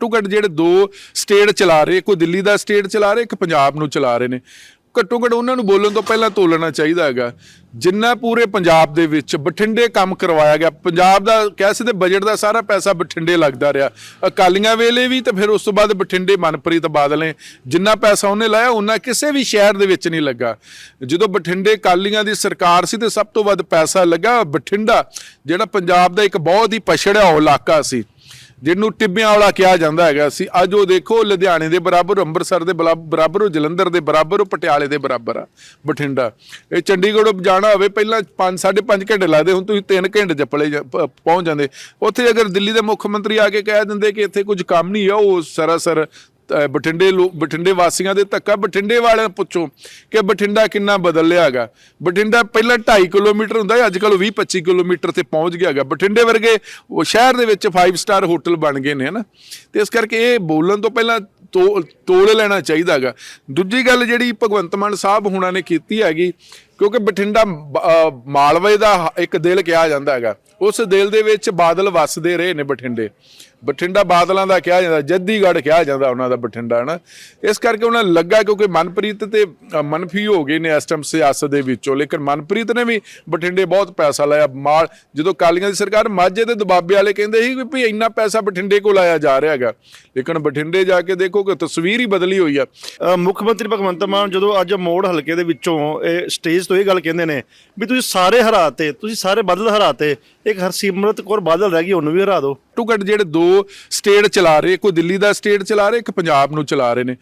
ਘੱਟੋ ਘੱਟ ਜਿਹੜੇ ਦੋ ਸਟੇਟ ਚਲਾ ਰਹੇ ਕੋਈ ਦਿੱਲੀ ਦਾ ਸਟੇਟ ਚਲਾ ਰਹੇ, ਇੱਕ ਪੰਜਾਬ ਨੂੰ ਚਲਾ ਰਹੇ ਨੇ। ਘੱਟੋ ਘੱਟ ਉਹਨਾਂ ਨੂੰ ਬੋਲਣ ਤੋਂ ਪਹਿਲਾਂ ਤੋਲਣਾ ਚਾਹੀਦਾ ਹੈਗਾ। ਜਿੰਨਾ ਪੂਰੇ ਪੰਜਾਬ ਦੇ ਵਿੱਚ ਬਠਿੰਡੇ ਕੰਮ ਕਰਵਾਇਆ ਗਿਆ, ਪੰਜਾਬ ਦਾ ਕਹਿ ਸਕਦੇ ਬਜਟ ਦਾ ਸਾਰਾ ਪੈਸਾ ਬਠਿੰਡੇ ਲੱਗਦਾ ਰਿਹਾ। ਅਕਾਲੀਆਂ ਵੇਲੇ ਵੀ ਤੇ ਫਿਰ ਉਸ ਤੋਂ ਬਾਅਦ ਬਠਿੰਡੇ ਮਨਪ੍ਰੀਤ ਬਾਦਲ ਨੇ ਜਿੰਨਾ ਪੈਸਾ ਉਹਨੇ ਲਾਇਆ ਉਹਨਾਂ ਕਿਸੇ ਵੀ ਸ਼ਹਿਰ ਦੇ ਵਿੱਚ ਨਹੀਂ ਲੱਗਾ। ਜਦੋਂ ਬਠਿੰਡੇ ਅਕਾਲੀਆਂ ਦੀ ਸਰਕਾਰ ਸੀ ਤੇ ਸਭ ਤੋਂ ਵੱਧ ਪੈਸਾ ਲੱਗਾ ਬਠਿੰਡਾ, ਜਿਹੜਾ ਪੰਜਾਬ ਦਾ ਇੱਕ ਬਹੁਤ ਹੀ ਪਛੜਿਆ ਇਲਾਕਾ ਸੀ। ਜਿਹਨੂੰ ਟਿੱਬਿਆਂ ਵਾਲਾ ਕਿਹਾ ਜਾਂਦਾ ਹੈਗਾ ਸੀ। ਅੱਜ ਉਹ ਦੇਖੋ ਲੁਧਿਆਣੇ ਦੇ ਬਰਾਬਰ, ਅੰਮ੍ਰਿਤਸਰ ਦੇ ਬਲਾ- ਬਰਾਬਰ, ਉਹ ਜਲੰਧਰ ਦੇ ਬਰਾਬਰ, ਉਹ ਪਟਿਆਲੇ ਦੇ ਬਰਾਬਰ ਆ, ਬਠਿੰਡਾ। ਇਹ ਚੰਡੀਗੜ੍ਹ ਜਾਣਾ ਹੋਵੇ, ਪਹਿਲਾਂ 5 5.5 ਘੰਟੇ ਲੱਗਦੇ, ਹੁਣ ਤੁਸੀਂ 3 ਘੰਟੇ ਚ ਪਹੁੰਚ ਜਾਂਦੇ। ਉੱਥੇ ਅਗਰ ਦਿੱਲੀ ਦੇ ਮੁੱਖ ਮੰਤਰੀ ਆ ਕੇ ਕਹਿ ਦਿੰਦੇ ਕਿ ਇੱਥੇ ਕੁਝ ਕੰਮ ਨਹੀਂ ਆ, ਉਹ ਸਰਾਸਰ ਬਠਿੰਡੇ ਲੋ ਬਠਿੰਡੇ ਵਾਸੀਆਂ ਦੇ ਧੱਕਾ। ਬਠਿੰਡੇ ਵਾਲਿਆਂ ਪੁੱਛੋ ਕਿ ਬਠਿੰਡਾ ਕਿੰਨਾ ਬਦਲ ਲਿਆ ਬਠਿੰਡਾ ਪਹਿਲਾਂ 2.5 ਕਿਲੋਮੀਟਰ ਹੁੰਦਾ ਅੱਜ ਕੱਲ 20 25 ਕਿਲੋਮੀਟਰ ਤੇ ਪਹੁੰਚ ਗਿਆ ਹੈਗਾ। ਬਠਿੰਡੇ ਵਰਗੇ ਉਹ ਸ਼ਹਿਰ ਦੇ ਵਿੱਚ 5 ਸਟਾਰ ਹੋਟਲ ਬਣ ਗਏ ਨੇ, ਹਨਾ? ਤੇ ਇਸ ਕਰਕੇ ਇਹ ਬੋਲਣ ਤੋਂ ਪਹਿਲਾਂ ਤੋ- ਤੋਲ ਲੈਣਾ ਚਾਹੀਦਾ ਹੈਗਾ। ਦੂਜੀ ਗੱਲ ਜਿਹੜੀ ਭਗਵੰਤ ਮਾਨ ਸਾਹਿਬ ਹੁਣਾਂ ਨੇ ਕੀਤੀ ਹੈਗੀ ਕਿਉਂਕਿ ਬਠਿੰਡਾ ਮਾਲਵੇ ਦਾ ਇੱਕ ਦਿਲ ਕਿਹਾ ਜਾਂਦਾ ਹੈਗਾ। ਉਸ ਦਿਲ ਦੇ ਵਿੱਚ ਬਾਦਲ ਵਸਦੇ ਰਹੇ ਨੇ ਬਠਿੰਡੇ। ਬਠਿੰਡਾ ਬਾਦਲਾਂ ਦਾ ਕਿਹਾ ਜਾਂਦਾ, ਜੱਦੀਗੜ੍ਹ ਕਿਹਾ ਜਾਂਦਾ ਉਹਨਾਂ ਦਾ ਬਠਿੰਡਾ, ਹਨਾ। ਇਸ ਕਰਕੇ ਉਹਨਾਂ ਨੂੰ ਲੱਗਾ ਕਿਉਂਕਿ ਮਨਪ੍ਰੀਤ ਤੇ ਮਨਫੀ ਹੋ ਗਏ ਨੇ ਇਸ ਟਾਈਮ ਸਿਆਸਤ ਦੇ ਵਿੱਚੋਂ। ਲੇਕਿਨ ਮਨਪ੍ਰੀਤ ਨੇ ਵੀ ਬਠਿੰਡੇ ਬਹੁਤ ਪੈਸਾ ਲਾਇਆ। ਮਾਲ, ਜਦੋਂ ਕਾਲੀਆਂ ਦੀ ਸਰਕਾਰ ਮਾਝੇ ਤੇ ਦਬਾਬੇ ਵਾਲੇ ਕਹਿੰਦੇ ਸੀ ਵੀ ਇੰਨਾ ਪੈਸਾ ਬਠਿੰਡੇ ਕੋਲ ਲਾਇਆ ਜਾ ਰਿਹਾ ਹੈਗਾ। ਲੇਕਿਨ ਬਠਿੰਡੇ ਜਾ ਕੇ ਦੇਖੋ ਕਿ ਤਸਵੀਰ ਹੀ ਬਦਲੀ ਹੋਈ ਆ। ਮੁੱਖ ਮੰਤਰੀ ਭਗਵੰਤ ਮਾਨ ਜਦੋਂ ਅੱਜ ਮੋੜ ਹਲਕੇ ਦੇ ਵਿੱਚੋਂ ਇਹ ਸਟੇਜ ਤੋਂ ਇਹ ਗੱਲ ਕਹਿੰਦੇ ਨੇ ਵੀ ਤੁਸੀਂ ਸਾਰੇ ਹਰਾਤੇ, ਤੁਸੀਂ ਸਾਰੇ ਬਦਲ ਹਰਾਤੇ, ਇੱਕ ਹਰਸਿਮਰਤ ਕੌਰ ਬਾਦਲ ਰਹਿ ਗਈ, ਉਹਨੂੰ ਵੀ ਹਰਾ ਦਿਓ। ਘੱਟੋ ਘੱਟ ਜਿਹੜੇ ਦੋ ਸਟੇਟ ਚਲਾ ਰਹੇ, ਕੋਈ ਦਿੱਲੀ ਦਾ ਸਟੇਟ ਚਲਾ ਰਹੇ, ਇੱਕ ਪੰਜਾਬ ਨੂੰ ਚਲਾ ਰਹੇ ਨੇ।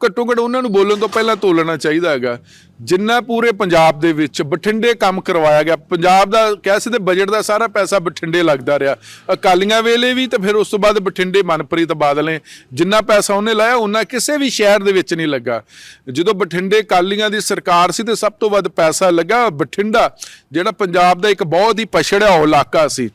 ਘੱਟੋ ਘੱਟ ਉਹਨਾਂ ਨੂੰ ਬੋਲਣ ਤੋਂ ਪਹਿਲਾਂ ਤੋਲਣਾ ਚਾਹੀਦਾ ਹੈਗਾ। ਜਿੰਨਾ ਪੂਰੇ ਪੰਜਾਬ ਦੇ ਵਿੱਚ ਬਠਿੰਡੇ ਕੰਮ ਕਰਵਾਇਆ ਗਿਆ, ਪੰਜਾਬ ਦਾ ਕਹਿ ਸਕਦੇ ਬਜਟ ਦਾ ਸਾਰਾ ਪੈਸਾ ਬਠਿੰਡੇ ਲੱਗਦਾ ਰਿਹਾ। ਅਕਾਲੀਆਂ ਵੇਲੇ ਵੀ ਤੇ ਫਿਰ ਉਸ ਤੋਂ ਬਾਅਦ ਬਠਿੰਡੇ ਮਨਪ੍ਰੀਤ ਬਾਦਲ ਨੇ ਜਿੰਨਾ ਪੈਸਾ ਉਹਨੇ ਲਾਇਆ ਉਹਨਾਂ ਕਿਸੇ ਵੀ ਸ਼ਹਿਰ ਦੇ ਵਿੱਚ ਨਹੀਂ ਲੱਗਾ। ਜਦੋਂ ਬਠਿੰਡੇ ਅਕਾਲੀਆਂ ਦੀ ਸਰਕਾਰ ਸੀ ਤੇ ਸਭ ਤੋਂ ਵੱਧ ਪੈਸਾ ਲੱਗਾ ਬਠਿੰਡਾ, ਜਿਹੜਾ ਪੰਜਾਬ ਦਾ ਇੱਕ ਬਹੁਤ ਹੀ ਪਛੜਿਆ ਇਲਾਕਾ ਸੀ।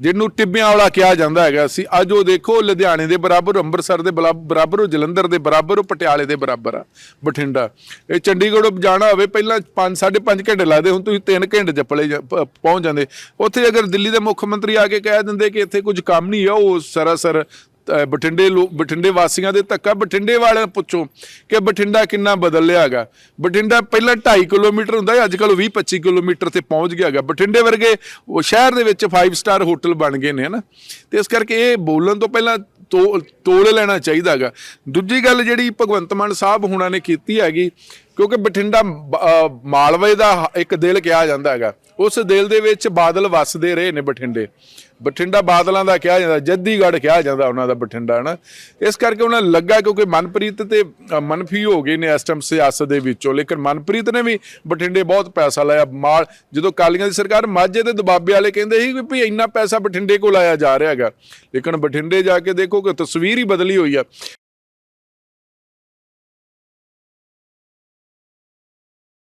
ਜਿਹਨੂੰ ਟਿੱਬਿਆਂ ਵਾਲਾ ਕਿਹਾ ਜਾਂਦਾ ਹੈਗਾ ਸੀ। ਅੱਜ ਉਹ ਦੇਖੋ, ਲੁਧਿਆਣੇ ਦੇ ਬਰਾਬਰ, ਅੰਮ੍ਰਿਤਸਰ ਦੇ ਬਲਾ- ਬਰਾਬਰ ਉਹ ਜਲੰਧਰ ਦੇ ਬਰਾਬਰ ਉਹ ਪਟਿਆਲੇ ਦੇ ਬਰਾਬਰ ਆ, ਬਠਿੰਡਾ। ਇਹ ਚੰਡੀਗੜ੍ਹ ਜਾਣਾ ਹੋਵੇ, ਪਹਿਲਾਂ 5 5.5 ਘੰਟੇ ਲੱਗਦੇ ਹੁਣ ਤੁਸੀਂ 3 ਘੰਟੇ ਚ ਪਹੁੰਚ ਜਾਂਦੇ। ਉੱਥੇ ਅਗਰ ਦਿੱਲੀ ਦੇ ਮੁੱਖ ਮੰਤਰੀ ਆ ਕੇ ਕਹਿ ਦਿੰਦੇ ਕਿ ਇੱਥੇ ਕੁਝ ਕੰਮ ਨਹੀਂ ਆ, ਉਹ ਸਰਾਸਰ ਬਠਿੰਡੇ ਲੋ ਬਠਿੰਡੇ ਵਾਸੀਆਂ ਦੇ ਧੱਕਾ ਬਠਿੰਡੇ ਵਾਲਿਆਂ ਪੁੱਛੋ ਕਿ ਬਠਿੰਡਾ ਕਿੰਨਾ ਬਦਲ ਲਿਆ ਹੈਗਾ। ਬਠਿੰਡਾ ਪਹਿਲਾਂ 2.5 ਕਿਲੋਮੀਟਰ ਹੁੰਦਾ ਸੀ ਅੱਜ ਕੱਲ 20 25 ਕਿਲੋਮੀਟਰ ਤੇ ਪਹੁੰਚ ਗਿਆ ਹੈਗਾ। ਬਠਿੰਡੇ ਵਰਗੇ ਉਹ ਸ਼ਹਿਰ ਦੇ ਵਿੱਚ 5 ਸਟਾਰ ਹੋਟਲ ਬਣ ਗਏ ਨੇ, ਹਨਾ। ਤੇ ਇਸ ਕਰਕੇ ਇਹ ਬੋਲਣ ਤੋਂ ਪਹਿਲਾਂ ਤੋ- ਤੋਲ ਲੈਣਾ ਚਾਹੀਦਾ ਹੈਗਾ। ਦੂਜੀ ਗੱਲ ਜਿਹੜੀ ਭਗਵੰਤ ਮਾਨ ਸਾਹਿਬ ਹੁਣਾਂ ਨੇ ਕੀਤੀ ਹੈਗੀ ਕਿਉਂਕਿ ਬਠਿੰਡਾ ਮਾਲਵੇ ਦਾ ਇੱਕ ਦਿਲ ਕਿਹਾ ਜਾਂਦਾ ਹੈਗਾ। ਉਸ ਦਿਲ ਦੇ ਵਿੱਚ ਬਾਦਲ ਵੱਸਦੇ ਰਹੇ ਨੇ ਬਠਿੰਡੇ। ਬਠਿੰਡਾ ਬਾਦਲਾਂ ਦਾ ਕਿਹਾ ਜਾਂਦਾ ਜੱਦੀਗੜ ਕਿਹਾ ਜਾਂਦਾ ਉਹਨਾਂ ਦਾ ਬਠਿੰਡਾ, ਹਨਾ। ਇਸ ਕਰਕੇ ਉਹਨਾਂ ਨੂੰ ਲੱਗਾ ਕਿਉਂਕਿ ਮਨਪ੍ਰੀਤ ਤੇ ਮਨਫੀ ਹੋ ਗਏ ਨੇ ਇਸ ਟਾਈਮ ਸਿਆਸਤ ਦੇ ਵਿੱਚੋਂ। ਲੇਕਿਨ ਮਨਪ੍ਰੀਤ ਨੇ ਵੀ ਬਠਿੰਡੇ ਬਹੁਤ ਪੈਸਾ ਲਾਇਆ। ਮਾਲ, ਜਦੋਂ ਕਾਲੀਆਂ ਦੀ ਸਰਕਾਰ ਮਾਝੇ ਤੇ ਦਬਾਬੇ ਵਾਲੇ ਕਹਿੰਦੇ ਸੀ ਵੀ ਇੰਨਾ ਪੈਸਾ ਬਠਿੰਡੇ ਕੋਲ ਆਇਆ ਜਾ ਰਿਹਾ ਹੈਗਾ। ਲੇਕਿਨ ਬਠਿੰਡੇ ਜਾ ਕੇ ਦੇਖੋ ਕਿ ਤਸਵੀਰ ਹੀ ਬਦਲੀ ਹੋਈ ਆ।